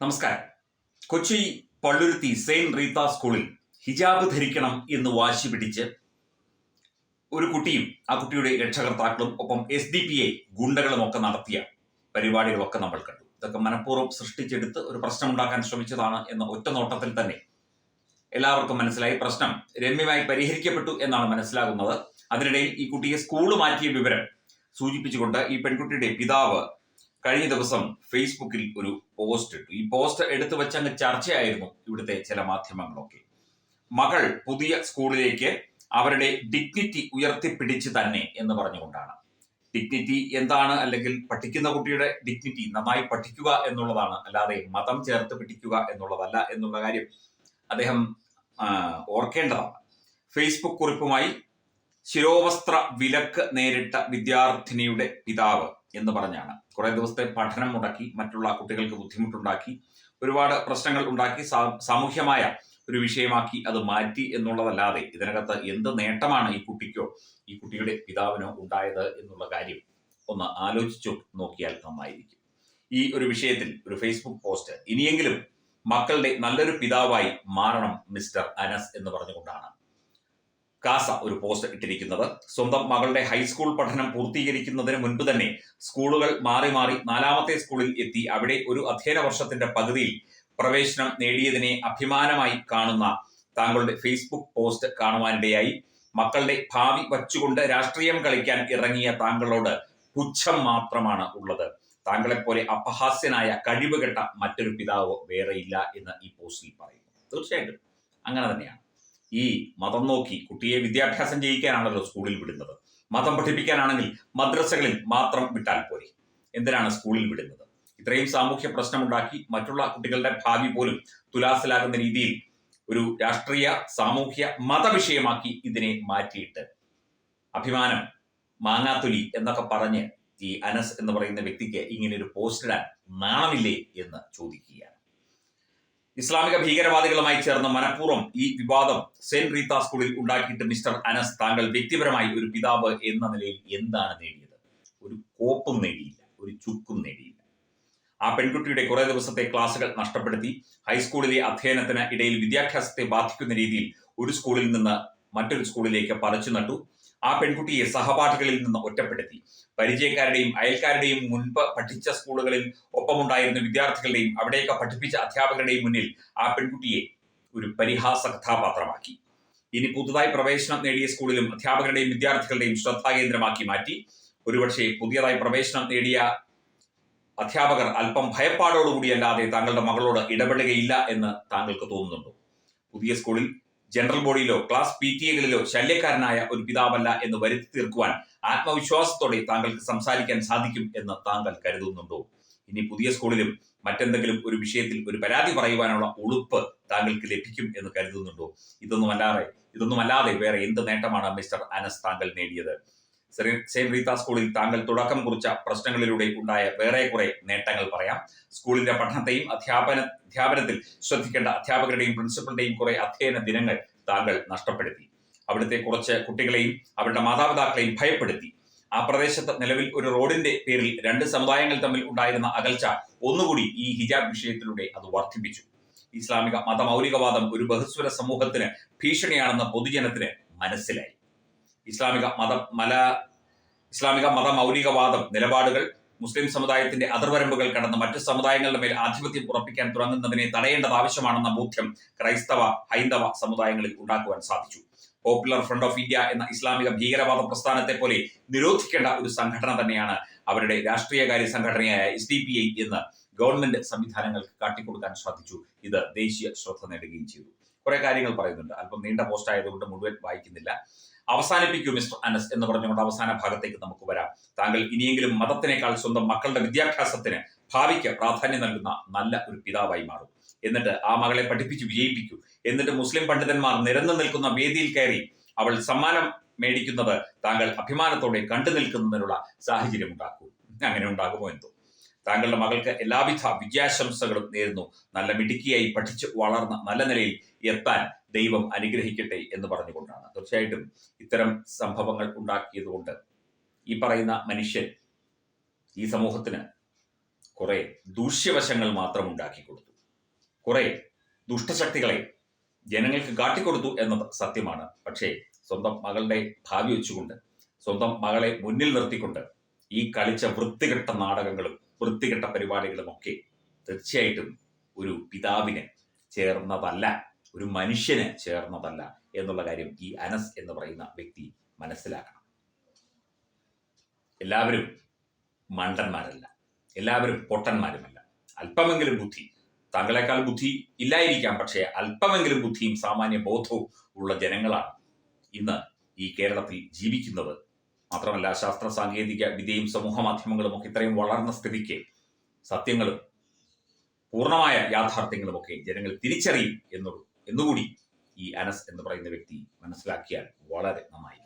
നമസ്കാരം. കൊച്ചി പള്ളുരുത്തി സെയിന്റ് റീത്ത സ്കൂളിൽ ഹിജാബ് ധരിക്കണം എന്ന് വാശി പിടിച്ച് ഒരു കുട്ടിയും ആ കുട്ടിയുടെ രക്ഷകർത്താക്കളും ഒപ്പം എസ് ഡി പി ഐ ഗുണ്ടകളും ഒക്കെ നടത്തിയ പരിപാടികളൊക്കെ നമ്മൾ കണ്ടു. ഇതൊക്കെ മനഃപൂർവം സൃഷ്ടിച്ചെടുത്ത് ഒരു പ്രശ്നം ഉണ്ടാക്കാൻ ശ്രമിച്ചതാണ് എന്ന ഒറ്റ നോട്ടത്തിൽ തന്നെ എല്ലാവർക്കും മനസ്സിലായി. പ്രശ്നം രമ്യമായി പരിഹരിക്കപ്പെട്ടു എന്നാണ് മനസ്സിലാകുന്നത്. അതിനിടയിൽ ഈ കുട്ടിയെ സ്കൂൾ മാറ്റിയ വിവരം സൂചിപ്പിച്ചുകൊണ്ട് ഈ പെൺകുട്ടിയുടെ പിതാവ് കഴിഞ്ഞ ദിവസം ഫേസ്ബുക്കിൽ ഒരു പോസ്റ്റ് ഇട്ടു. ഈ പോസ്റ്റ് എടുത്തു വെച്ചങ്ങ് ചർച്ചയായിരുന്നു ഇവിടുത്തെ ചില മാധ്യമങ്ങളൊക്കെ. മകൾ പുതിയ സ്കൂളിലേക്ക് അവരുടെ ഡിഗ്നിറ്റി ഉയർത്തിപ്പിടിച്ച് തന്നെ എന്ന് പറഞ്ഞുകൊണ്ടാണ്. ഡിഗ്നിറ്റി എന്താണ്? അല്ലെങ്കിൽ പഠിക്കുന്ന കുട്ടിയുടെ ഡിഗ്നിറ്റി നന്നായി പഠിക്കുക എന്നുള്ളതാണ്. അല്ലാതെ മതം ചേർത്ത് പിടിക്കുക എന്നുള്ളതല്ല എന്നുള്ള കാര്യം അദ്ദേഹം ഓർക്കേണ്ടതാണ്. ഫേസ്ബുക്ക് കുറിപ്പുമായി ശിരോവസ്ത്ര വിലക്ക് നേരിട്ട വിദ്യാർത്ഥിനിയുടെ പിതാവ് എന്ന് പറഞ്ഞാണ്. കുറെ ദിവസത്തെ പഠനം മുടക്കി മറ്റുള്ള കുട്ടികൾക്ക് ബുദ്ധിമുട്ടുണ്ടാക്കി ഒരുപാട് പ്രശ്നങ്ങൾ ഉണ്ടാക്കി സാമൂഹ്യമായ ഒരു വിഷയമാക്കി അത് മാറ്റി എന്നുള്ളതല്ലാതെ ഇതിനകത്ത് എന്ത് നേട്ടമാണ് ഈ കുട്ടിക്കോ ഈ കുട്ടിയുടെ പിതാവിനോ ഉണ്ടായത് എന്നുള്ള കാര്യം ഒന്ന് ആലോചിച്ചു നോക്കിയാൽ നന്നായിരിക്കും. ഈ ഒരു വിഷയത്തിൽ ഒരു ഫേസ്ബുക്ക് പോസ്റ്റ് ഇനിയെങ്കിലും മക്കളുടെ നല്ലൊരു പിതാവായി മാറണം മിസ്റ്റർ അനസ് എന്ന് പറഞ്ഞുകൊണ്ടാണ്. കാസ ഒരു പോസ്റ്റ് ഇട്ടിരിക്കുന്നത്. സ്വന്തം മകളുടെ ഹൈസ്കൂൾ പഠനം പൂർത്തീകരിക്കുന്നതിന് മുൻപ് തന്നെ സ്കൂളുകൾ മാറി മാറി നാലാമത്തെ സ്കൂളിൽ എത്തി അവിടെ ഒരു അധ്യയന വർഷത്തിന്റെ പകുതിയിൽ പ്രവേശനം നേടിയതിനെ അഭിമാനമായി കാണുന്ന താങ്കളുടെ ഫേസ്ബുക്ക് പോസ്റ്റ് കാണുവാനിടയായി. മക്കളുടെ ഭാവി വച്ചുകൊണ്ട് രാഷ്ട്രീയം കളിക്കാൻ ഇറങ്ങിയ താങ്കളോട് പുച്ഛം മാത്രമാണ് ഉള്ളത്. താങ്കളെപ്പോലെ അപഹാസ്യനായ കഴിവുകെട്ട മറ്റൊരു പിതാവോ വേറെയില്ല എന്ന് ഈ പോസ്റ്റിൽ പറയുന്നു. തീർച്ചയായിട്ടും. അങ്ങനെ തന്നെയാണ്. ഈ മതം നോക്കി കുട്ടിയെ വിദ്യാഭ്യാസം ചെയ്യിക്കാനാണല്ലോ സ്കൂളിൽ വിടുന്നത്. മതം പഠിപ്പിക്കാനാണെങ്കിൽ മദ്രസകളിൽ മാത്രം വിട്ടാൽ പോരെ. എന്തിനാണ് സ്കൂളിൽ വിടുന്നത്? ഇത്രയും സാമൂഹ്യ പ്രശ്നമുണ്ടാക്കി മറ്റുള്ള കുട്ടികളുടെ ഭാവി പോലും തുലാസിലാകുന്ന രീതിയിൽ ഒരു രാഷ്ട്രീയ സാമൂഹ്യ മതവിഷയമാക്കി ഇതിനെ മാറ്റിയിട്ട് അഭിമാനം മാങ്ങാത്തൊലി എന്നൊക്കെ പറഞ്ഞ് ഈ അനസ് എന്ന് പറയുന്ന വ്യക്തിക്ക് ഇങ്ങനെ ഒരു പോസ്റ്റ് ഇടാൻ നാണമില്ലേ എന്ന് ചോദിക്കുകയാണ്. ഇസ്ലാമിക ഭീകരവാദികളുമായി ചേർന്ന മനഃപൂർവം ഈ വിവാദം സെന്റ് റീത്ത സ്കൂളിൽ ഉണ്ടാക്കിയിട്ട് മിസ്റ്റർ അനസ് താങ്കൾ വ്യക്തിപരമായി ഒരു പിതാവ് എന്ന നിലയിൽ എന്താണ് നേടിയത്? ഒരു കോപ്പും നേടിയില്ല ഒരു ചുക്കും നേടിയില്ല. ആ പെൺകുട്ടിയുടെ കുറെ ദിവസത്തെ ക്ലാസുകൾ നഷ്ടപ്പെടുത്തി ഹൈസ്കൂളിലെ അധ്യയനത്തിന് ഇടയിൽ വിദ്യാഭ്യാസത്തെ ബാധിക്കുന്ന രീതിയിൽ ഒരു സ്കൂളിൽ നിന്ന് മറ്റൊരു സ്കൂളിലേക്ക് പറിച്ചു നട്ടു. ആ പെൺകുട്ടിയെ സഹപാഠികളിൽ നിന്ന് ഒറ്റപ്പെടുത്തി. പരിചയക്കാരുടെയും അയൽക്കാരുടെയും മുൻപ് പഠിച്ച സ്കൂളുകളിൽ ഒപ്പമുണ്ടായിരുന്ന വിദ്യാർത്ഥികളുടെയും അവിടെയൊക്കെ പഠിപ്പിച്ച അധ്യാപകരുടെയും മുന്നിൽ ആ പെൺകുട്ടിയെ ഒരു പരിഹാസ കഥാപാത്രമാക്കി ഇനി പുതുതായി പ്രവേശനം നേടിയ സ്കൂളിലും അധ്യാപകരുടെയും വിദ്യാർത്ഥികളുടെയും ശ്രദ്ധാകേന്ദ്രമാക്കി മാറ്റി. ഒരുപക്ഷെ പുതിയതായി പ്രവേശനം നേടിയ അധ്യാപകർ അല്പം ഭയപ്പാടോടുകൂടിയല്ലാതെ താങ്കളുടെ മകളോട് ഇടപെടുകയില്ല എന്ന് താങ്കൾക്ക് തോന്നുന്നുണ്ടോ? പുതിയ സ്കൂളിൽ ജനറൽ ബോഡിയിലോ ക്ലാസ് പി ടി എകളിലോ ശല്യക്കാരനായ ഒരു പിതാവല്ല എന്ന് വരുത്തി തീർക്കുവാൻ ആത്മവിശ്വാസത്തോടെ താങ്കൾക്ക് സംസാരിക്കാൻ സാധിക്കും എന്ന് താങ്കൾ കരുതുന്നുണ്ടോ? ഇനി പുതിയ സ്കൂളിലും മറ്റെന്തെങ്കിലും ഒരു വിഷയത്തിൽ ഒരു പരാതി പറയുവാനുള്ള ഉളുപ്പ് താങ്കൾക്ക് ലഭിക്കും എന്ന് കരുതുന്നുണ്ടോ? ഇതൊന്നും അല്ലാതെ ഇതൊന്നും അല്ലാതെ വേറെ എന്ത് നേട്ടമാണ് മിസ്റ്റർ അനസ് താങ്കൾ നേടിയത്? സെയിന്റ് റീത്ത സ്കൂളിൽ താങ്കൾ തുടക്കം കുറിച്ച പ്രശ്നങ്ങളിലൂടെ ഉണ്ടായ വേറെ കുറെ നേട്ടങ്ങൾ പറയാം. സ്കൂളിന്റെ പഠനത്തെയും അധ്യാപന അധ്യാപനത്തിൽ ശ്രദ്ധിക്കേണ്ട അധ്യാപകരുടെയും പ്രിൻസിപ്പലിന്റെയും കുറെ അധ്യയന ദിനങ്ങൾ താങ്കൾ നഷ്ടപ്പെടുത്തി. അവിടുത്തെ കുറച്ച് കുട്ടികളെയും അവരുടെ മാതാപിതാക്കളെയും ഭയപ്പെടുത്തി. ആ പ്രദേശത്ത് നിലവിൽ ഒരു റോഡിന്റെ പേരിൽ രണ്ട് സമുദായങ്ങൾ തമ്മിൽ ഉണ്ടായിരുന്ന അകൽച്ച ഒന്നുകൂടി ഈ ഹിജാബ് വിഷയത്തിലൂടെ അത് വർദ്ധിപ്പിച്ചു. ഇസ്ലാമിക മതമൗലികവാദം ഒരു ബഹുസ്വര സമൂഹത്തിന് ഭീഷണിയാണെന്ന പൊതുജനത്തിന് മനസ്സിലായി. ഇസ്ലാമിക മത മല ഇസ്ലാമിക മത മൗലികവാദം നിലപാടുകൾ മുസ്ലിം സമുദായത്തിന്റെ അതിർവരമ്പുകൾ കടന്ന് മറ്റു സമുദായങ്ങളുടെ മേൽ ആധിപത്യം ഉറപ്പിക്കാൻ തുടങ്ങുന്നതിനെ തടയേണ്ടത് ആവശ്യമാണെന്ന ബോധ്യം ക്രൈസ്തവ ഹൈന്ദവ സമുദായങ്ങളിൽ ഉണ്ടാക്കുവാൻ സാധിച്ചു. പോപ്പുലർ ഫ്രണ്ട് ഓഫ് ഇന്ത്യ എന്ന ഇസ്ലാമിക ഭീകരവാദ പ്രസ്ഥാനത്തെ പോലെ നിരോധിക്കേണ്ട ഒരു സംഘടന തന്നെയാണ് അവരുടെ രാഷ്ട്രീയകാര്യ സംഘടനയായ എസ് ഡി പി ഐ എന്ന് ഗവൺമെന്റ് സംവിധാനങ്ങൾക്ക് കാട്ടിക്കൊടുക്കാൻ സാധിച്ചു. ഇത് ദേശീയ ശ്രദ്ധ നേടുകയും ചെയ്തു. കുറെ കാര്യങ്ങൾ പറയുന്നുണ്ട്. അല്പം നീണ്ട പോസ്റ്റ് ആയതുകൊണ്ട് മുഴുവൻ വായിക്കുന്നില്ല. അവസാനിപ്പിക്കൂ മിസ്റ്റർ അനസ് എന്ന് പറഞ്ഞുകൊണ്ട് അവസാന ഭാഗത്തേക്ക് നമുക്ക് വരാം. താങ്കൾ ഇനിയെങ്കിലും മതത്തിനേക്കാൾ സ്വന്തം മക്കളുടെ വിദ്യാഭ്യാസത്തിന് ഭാവിക്ക് പ്രാധാന്യം നൽകുന്ന നല്ല ഒരു പിതാവായി മാറും. എന്നിട്ട് ആ മകളെ പഠിപ്പിച്ച് വിജയിപ്പിക്കൂ. എന്നിട്ട് മുസ്ലിം പണ്ഡിതന്മാർ നിരന്നു നിൽക്കുന്ന വേദിയിൽ കയറി അവൾ സമ്മാനം മേടിക്കുന്നത് താങ്കൾ അഭിമാനത്തോടെ കണ്ടു നിൽക്കുന്നതിനുള്ള സാഹചര്യം ഉണ്ടാക്കൂ. അങ്ങനെ ഉണ്ടാകുമോ എന്തോ. താങ്കളുടെ മകൾക്ക് എല്ലാവിധ വിജയാശംസകളും നേരുന്നു. നല്ല മിടുക്കിയായി പഠിച്ച് വളർന്ന് നല്ല നിലയിൽ എത്താൻ ദൈവം അനുഗ്രഹിക്കട്ടെ എന്ന് പറഞ്ഞുകൊണ്ടാണ്. തീർച്ചയായിട്ടും ഇത്തരം സംഭവങ്ങൾ ഉണ്ടാക്കിയതുകൊണ്ട് ഈ പറയുന്ന മനുഷ്യൻ ഈ സമൂഹത്തിന് കുറെ ദൂഷ്യവശങ്ങൾ മാത്രം ഉണ്ടാക്കി കൊടുത്തു. കുറെ ദുഷ്ടശക്തികളെ ജനങ്ങൾക്ക് കാട്ടിക്കൊടുത്തു എന്നത് സത്യമാണ്. പക്ഷേ സ്വന്തം മകളുടെ ഭാവി വെച്ചുകൊണ്ട് സ്വന്തം മകളെ മുന്നിൽ നിർത്തിക്കൊണ്ട് ഈ കളിച്ച വൃത്തികെട്ട നാടകങ്ങളും വൃത്തികെട്ട പരിപാടികളും ഒക്കെ തീർച്ചയായിട്ടും ഒരു പിതാവിന് ചേർന്നതല്ല. ഒരു മനുഷ്യന് ചേർന്നതല്ല എന്നുള്ള കാര്യം ഈ അനസ് എന്ന് പറയുന്ന വ്യക്തി മനസ്സിലാക്കണം. എല്ലാവരും മണ്ടന്മാരല്ല. എല്ലാവരും പൊട്ടന്മാരുമല്ല. അല്പമെങ്കിലും ബുദ്ധി. താങ്കളെക്കാൾ ബുദ്ധി ഇല്ലായിരിക്കാം പക്ഷേ അല്പമെങ്കിലും ബുദ്ധിയും സാമാന്യ ബോധവും ഉള്ള ജനങ്ങളാണ് ഇന്ന് ഈ കേരളത്തിൽ ജീവിക്കുന്നത്. മാത്രമല്ല ശാസ്ത്ര സാങ്കേതിക വിദ്യയും സമൂഹ മാധ്യമങ്ങളും ഒക്കെ ഇത്രയും വളർന്ന സ്ഥിതിക്ക് സത്യങ്ങളും പൂർണമായ യാഥാർത്ഥ്യങ്ങളുമൊക്കെ ജനങ്ങൾ തിരിച്ചറിയും എന്നു എന്നുകൂടി ഈ അനസ് എന്ന് പറയുന്ന വ്യക്തി മനസ്സിലാക്കിയാൽ വളരെ നന്നായിരിക്കും.